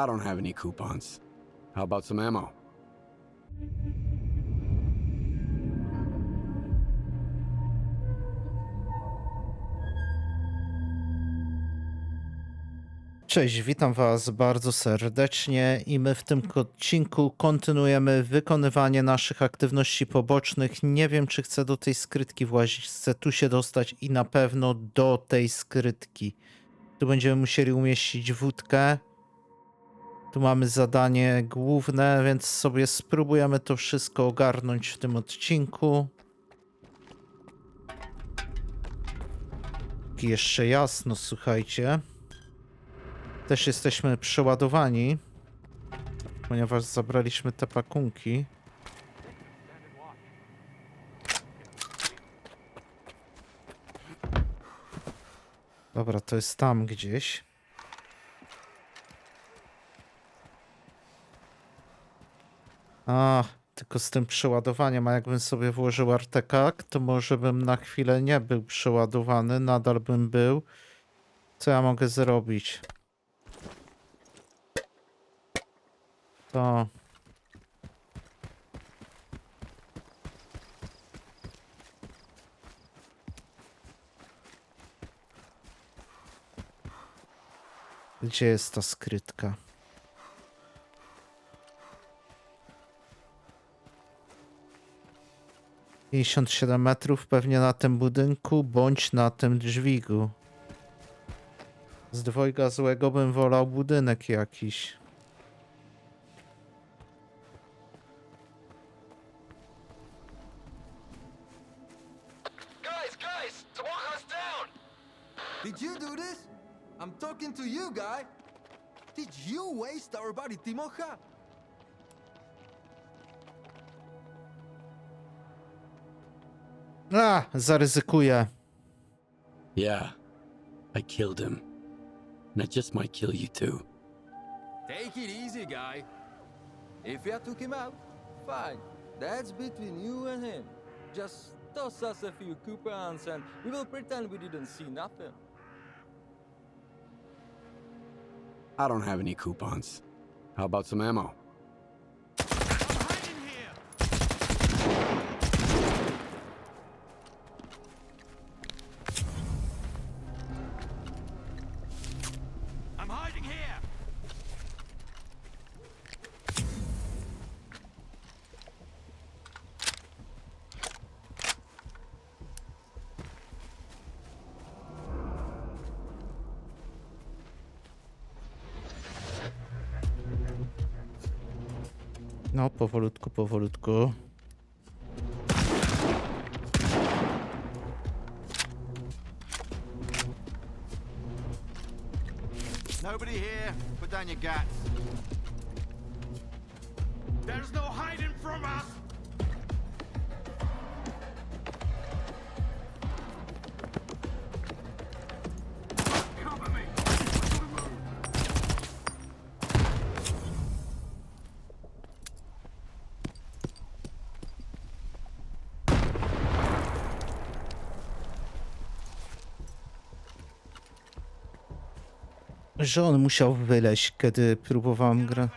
I don't have any coupons. How about some ammo? Cześć, witam Was bardzo serdecznie i my w tym odcinku kontynuujemy wykonywanie naszych aktywności pobocznych. Nie wiem, czy chcę do tej skrytki włazić, chcę tu się dostać i na pewno do tej skrytki. Tu będziemy musieli umieścić wódkę. Tu mamy zadanie główne, więc sobie spróbujemy to wszystko ogarnąć w tym odcinku. Jeszcze jasno, słuchajcie. Też jesteśmy przeładowani, ponieważ zabraliśmy te pakunki. Dobra, to jest tam gdzieś. A, tylko z tym przeładowaniem, a jakbym sobie włożył artekak, to może bym na chwilę nie był przeładowany, nadal bym był. Co ja mogę zrobić? To. Gdzie jest ta skrytka? Pięćdziesiąt siedem metrów pewnie na tym budynku bądź na tym dźwigu. Z dwojga złego bym wolał budynek jakiś. Zaryzykuję. Yeah, I killed him. And I just might kill you too. Take it easy, guy. If you took him out, fine. That's between you and him. Just toss us a few coupons and we will pretend we didn't see nothing. I don't have any coupons. How about some ammo? No, powolutku, powolutku. Nobody here. Put down your gats. Że on musiał wyleźć, kiedy próbowałem grać.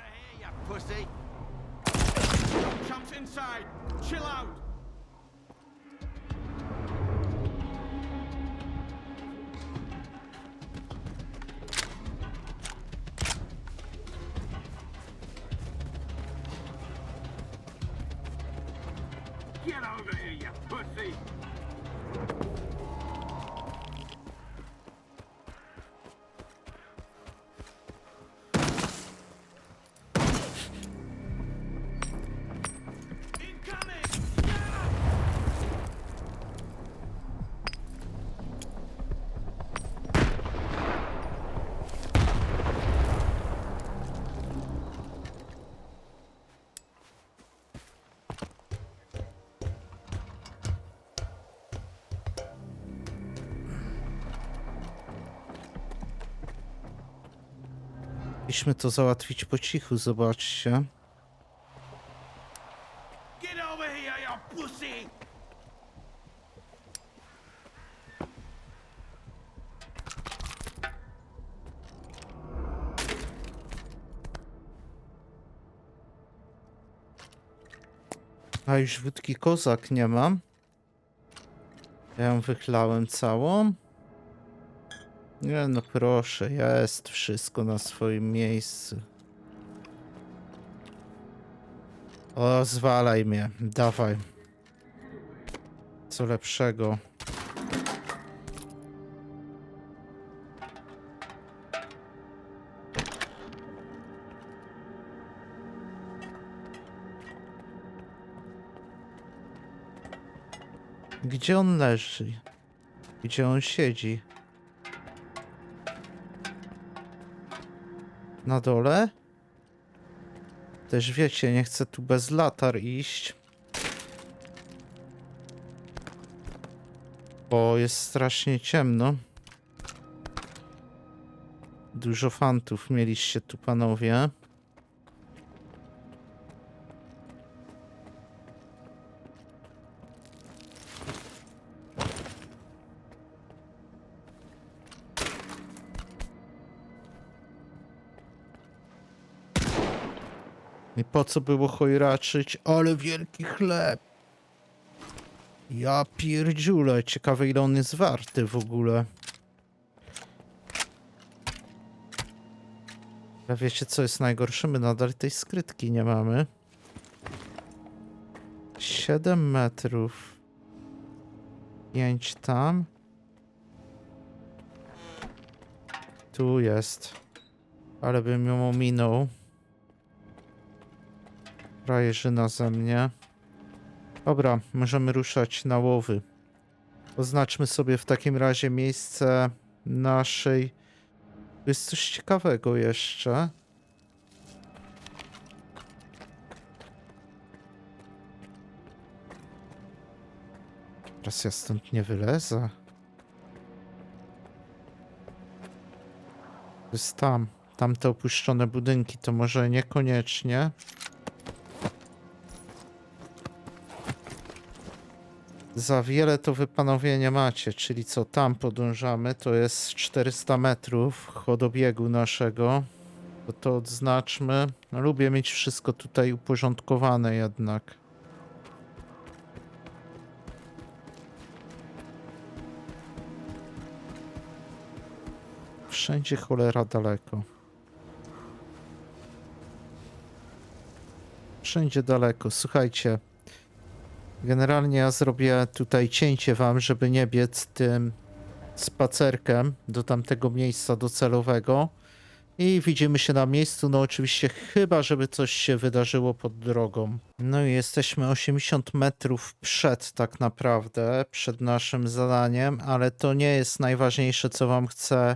mogliśmy to załatwić po cichu, zobaczcie. A już wódki kozak nie mam. Ja ją wychlałem całą. Nie no proszę, jest wszystko na swoim miejscu. O, zwalaj mnie, dawaj. Co lepszego. Gdzie on leży? Gdzie on siedzi? Na dole? Też wiecie, nie chcę tu bez latar iść. Bo jest strasznie ciemno. Dużo fantów mieliście tu, panowie. Po co było chojraczyć? Ale wielki chleb! Ja pierdziule, ciekawe ile on jest warty w ogóle. Ale wiecie co jest najgorsze? My nadal tej skrytki nie mamy. 7 metrów. 5 tam. Tu jest. Ale bym ją ominął. Frajerzyna ze mnie. Dobra, możemy ruszać na łowy. Oznaczmy sobie w takim razie miejsce naszej... Tu Jest coś ciekawego jeszcze. Teraz ja stąd nie wylezę. Jest tam. Tamte opuszczone budynki to może niekoniecznie. Za wiele to wy panowie nie macie, czyli co tam podążamy, to jest 400 metrów chodobiegu naszego. To odznaczmy. No, lubię mieć wszystko tutaj uporządkowane jednak. Wszędzie cholera daleko. Wszędzie daleko. Słuchajcie, Generalnie ja zrobię tutaj cięcie wam, żeby nie biec tym spacerkiem do tamtego miejsca docelowego. I widzimy się na miejscu, no oczywiście chyba, żeby coś się wydarzyło pod drogą. No i jesteśmy 80 metrów przed tak naprawdę, przed naszym zadaniem, ale to nie jest najważniejsze, co wam chcę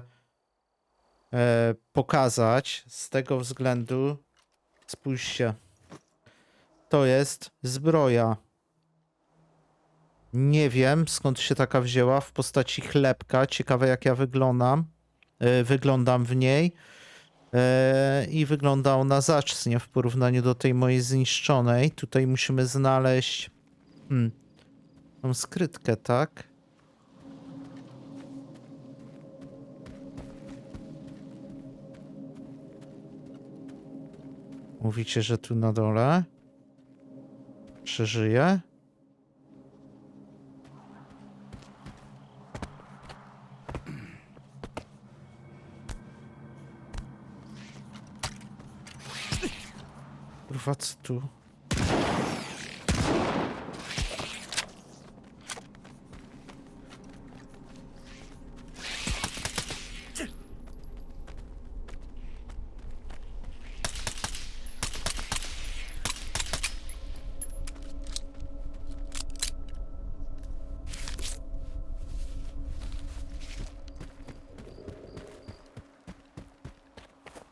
e, pokazać. Z tego względu, spójrzcie, to jest zbroja. Nie wiem skąd się taka wzięła w postaci chlebka. Ciekawe jak ja wyglądam. e, wyglądam w niej. E, I wygląda ona zacnie w porównaniu do tej mojej zniszczonej. Tutaj musimy znaleźć. Hmm. Tą skrytkę, tak? Mówicie, że tu na dole przeżyje? Kurwa, co tu?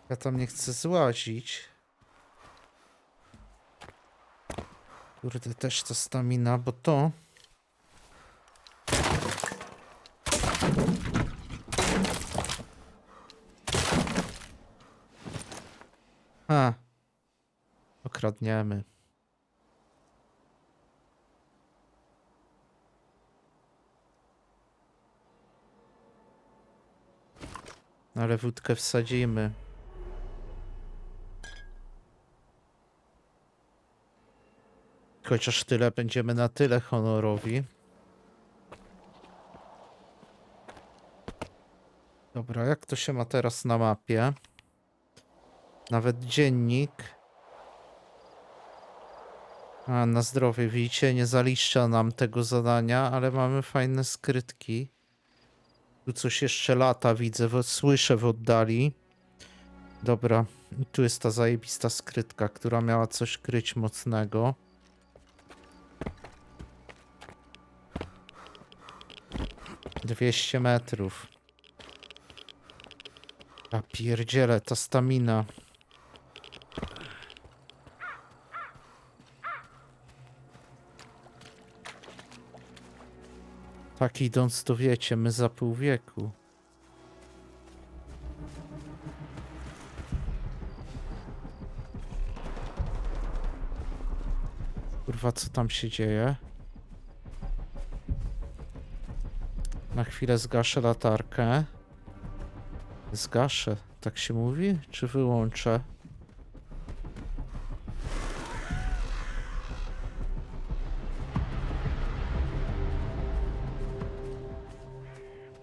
Ja tam nie chcę złazić. Kurde, też to stamina, bo to... A. Okradniemy. Ale wódkę wsadzimy. Chociaż tyle będziemy na tyle honorowi. Dobra, jak to się ma teraz na mapie? Nawet dziennik. A, na zdrowie, widzicie, nie zaliczza nam tego zadania, ale mamy fajne skrytki. Tu coś jeszcze lata, widzę, słyszę w oddali. Dobra, tu jest ta zajebista skrytka, która miała coś kryć mocnego. Dwieście metrów. A pierdziele, ta stamina. Tak idąc to wiecie, my za pół wieku. Kurwa, co tam się dzieje? Na chwilę zgaszę latarkę. Zgaszę, tak się mówi? Czy wyłączę?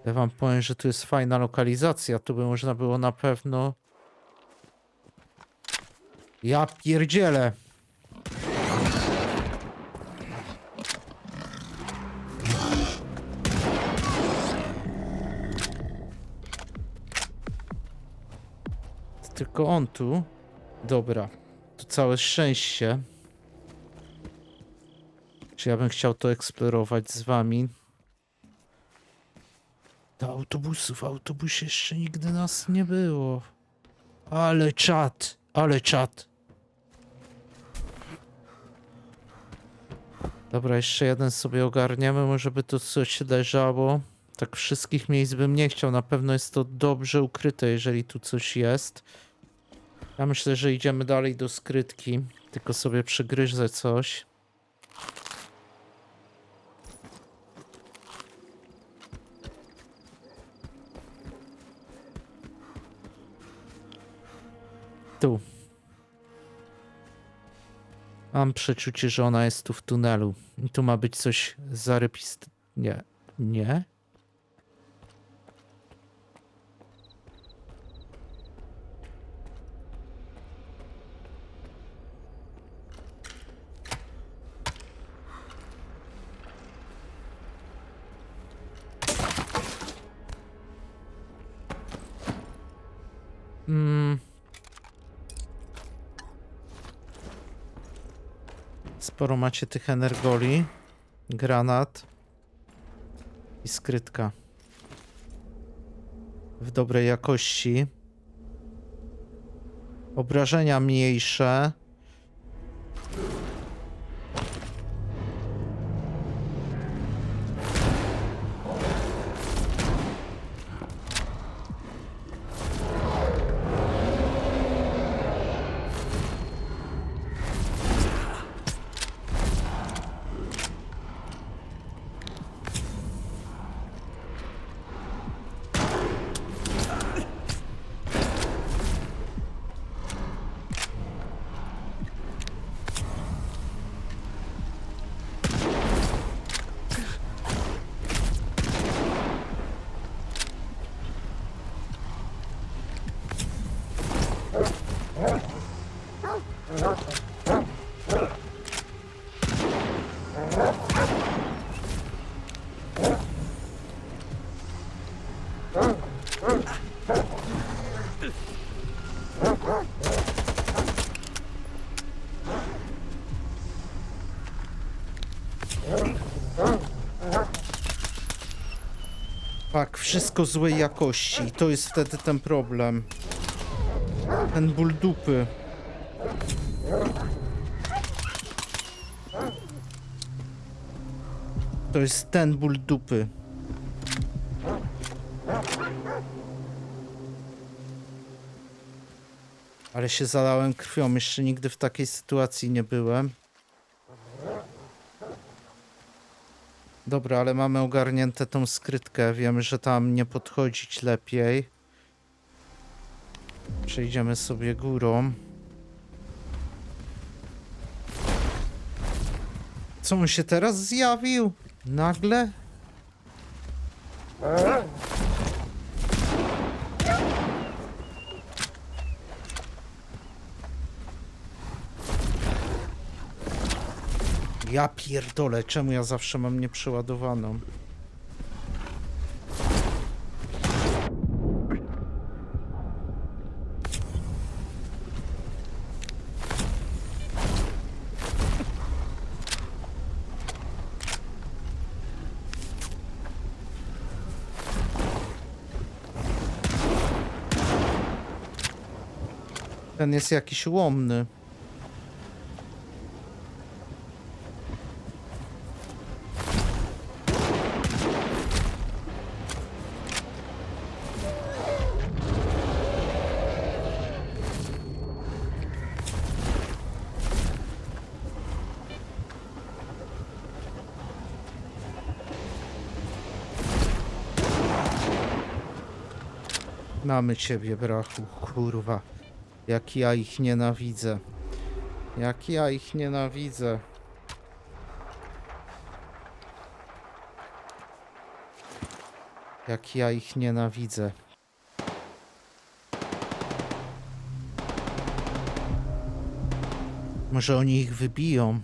Ja wam powiem, że tu jest fajna lokalizacja. Tu by można było na pewno... Ja pierdzielę! Tylko on tu. Dobra. Tu całe szczęście. Czy ja bym chciał to eksplorować z wami? Do autobusu. W autobusie jeszcze nigdy nas nie było. Ale czat. Ale czat. Dobra, jeszcze jeden sobie ogarniemy. Może by tu coś leżało. Tak wszystkich miejsc bym nie chciał. Na pewno jest to dobrze ukryte, jeżeli tu coś jest. Ja myślę, że idziemy dalej do skrytki. Tylko sobie przygryzę coś. Tu. Mam przeczucie, że ona jest tu w tunelu. I tu ma być coś zarypist... Nie. Nie? Mm. Sporo macie tych energoli. Granat. I skrytka. W dobrej jakości. Obrażenia mniejsze. Tak, wszystko złej jakości. To jest wtedy ten problem. Ten ból dupy. To jest ten ból dupy. Ale się zalałem krwią. Jeszcze nigdy w takiej sytuacji nie byłem. Dobra, ale mamy ogarnięte tą skrytkę. Wiemy, że tam nie podchodzić lepiej. Przejdziemy sobie górą. Co on się teraz zjawił? Nagle? Ja pierdolę, czemu ja zawsze mam nieprzeładowaną? Ten jest jakiś łomny. Mamy ciebie, brachu, kurwa. Jak ja ich nienawidzę. Jak ja ich nienawidzę. Jak ja ich nienawidzę. Może oni ich wybiją.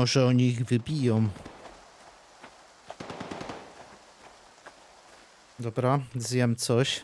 Może oni ich wybiją. Dobra, zjem coś.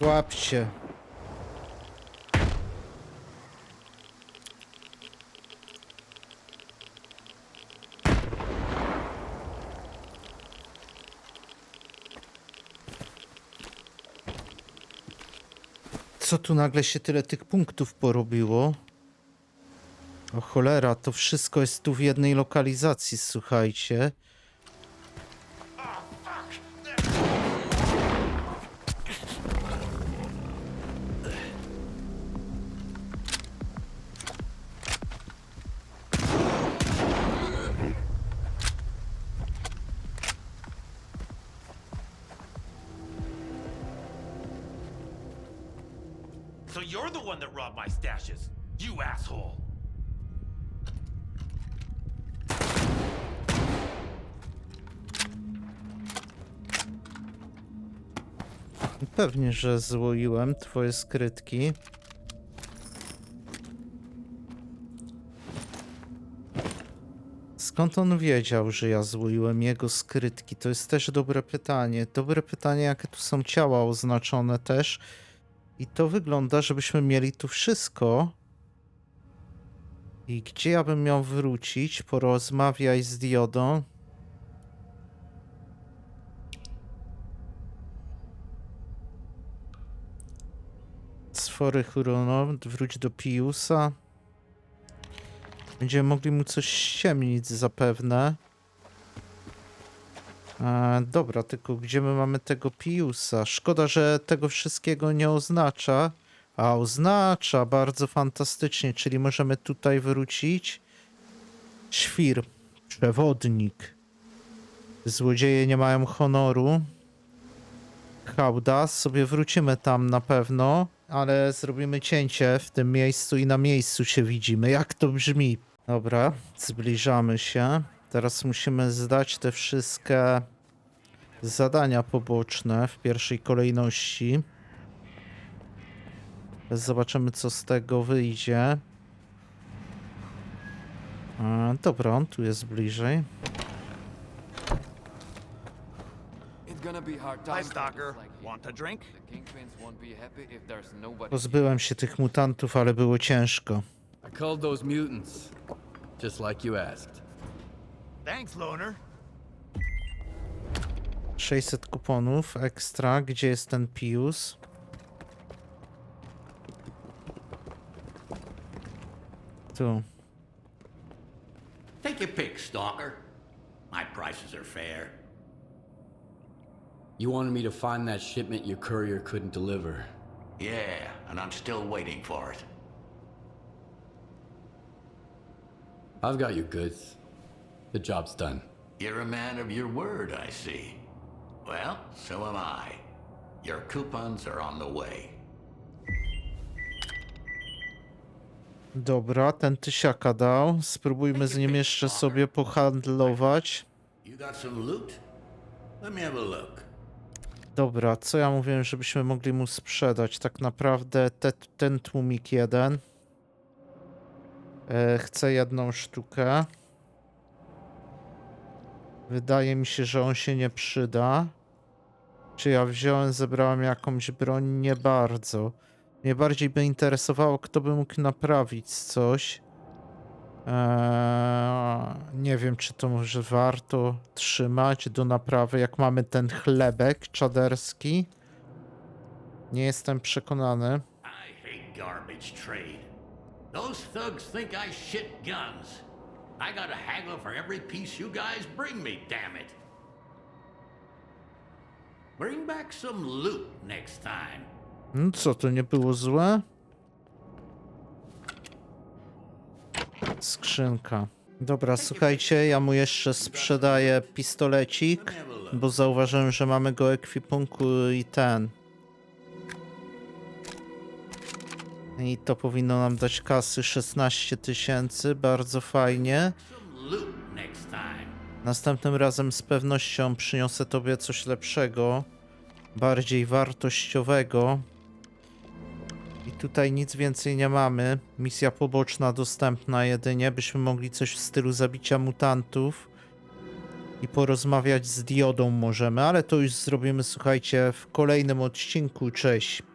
Łap się. Co tu nagle się tyle tych punktów porobiło? O cholera, to wszystko jest tu w jednej lokalizacji, słuchajcie. So you're the one that robbed my stashes, you asshole. Pewnie, że złoiłem twoje skrytki. Skąd on wiedział, że ja złoiłem jego skrytki? To jest też dobre pytanie. Dobre pytanie, jakie tu są ciała oznaczone też. I to wygląda, żebyśmy mieli tu wszystko. I gdzie ja bym miał wrócić? Porozmawiaj z Diodą. Sfory Hurono, wróć do Piusa. Będziemy mogli mu coś ściemnić zapewne. E, dobra, tylko gdzie my mamy tego Piusa? Szkoda, że tego wszystkiego nie oznacza. A oznacza bardzo fantastycznie, czyli możemy tutaj wrócić. Świr, przewodnik. Złodzieje nie mają honoru. Hałda, sobie wrócimy tam na pewno. ale zrobimy cięcie w tym miejscu i na miejscu się widzimy. Jak to brzmi? Dobra, zbliżamy się. Teraz musimy zdać te wszystkie zadania poboczne w pierwszej kolejności. Zobaczymy, co z tego wyjdzie. E, dobra, on tu jest bliżej. Pozbyłem się tych mutantów, ale było ciężko. I called those mutants, just like you asked. Thanks, Loner. 600 kuponów ekstra. Gdzie jest ten Pius? Tu. Take your pick, Stalker. My prices are fair. You wanted me to find that shipment your courier couldn't deliver. Yeah, and I'm still waiting for it. I've got your goods. The job's done. You're a man of your word, I see. Well, so am I. Your coupons are on the way. Dobra, ten tysiaka dał. Spróbujmy z nim jeszcze sobie pohandlować. You got some loot? Let me have a look. Dobra, co ja mówiłem, żebyśmy mogli mu sprzedać? Tak naprawdę te, ten tłumik jeden. E, chcę jedną sztukę. Wydaje mi się, że on się nie przyda. Czy ja wziąłem, zebrałem jakąś broń? Nie bardzo. Mnie bardziej by interesowało, kto by mógł naprawić coś. Eee, nie wiem, czy to może warto trzymać do naprawy, jak mamy ten chlebek czaderski. Nie jestem przekonany. I hate garbage trade. Those thugs think I shit guns. I gotta haggle for every piece you guys bring me, damn it. Bring back some loot next time. No co, to nie było złe? Skrzynka. Dobra, słuchajcie, ja mu jeszcze sprzedaję pistolecik, bo zauważyłem, że mamy go ekwipunku i ten. I to powinno nam dać kasy 16 tysięcy, bardzo fajnie. Następnym razem z pewnością przyniosę tobie coś lepszego, bardziej wartościowego. I tutaj nic więcej nie mamy. Misja poboczna dostępna jedynie, byśmy mogli coś w stylu zabicia mutantów. I porozmawiać z Diodą możemy, ale to już zrobimy, słuchajcie, w kolejnym odcinku. Cześć.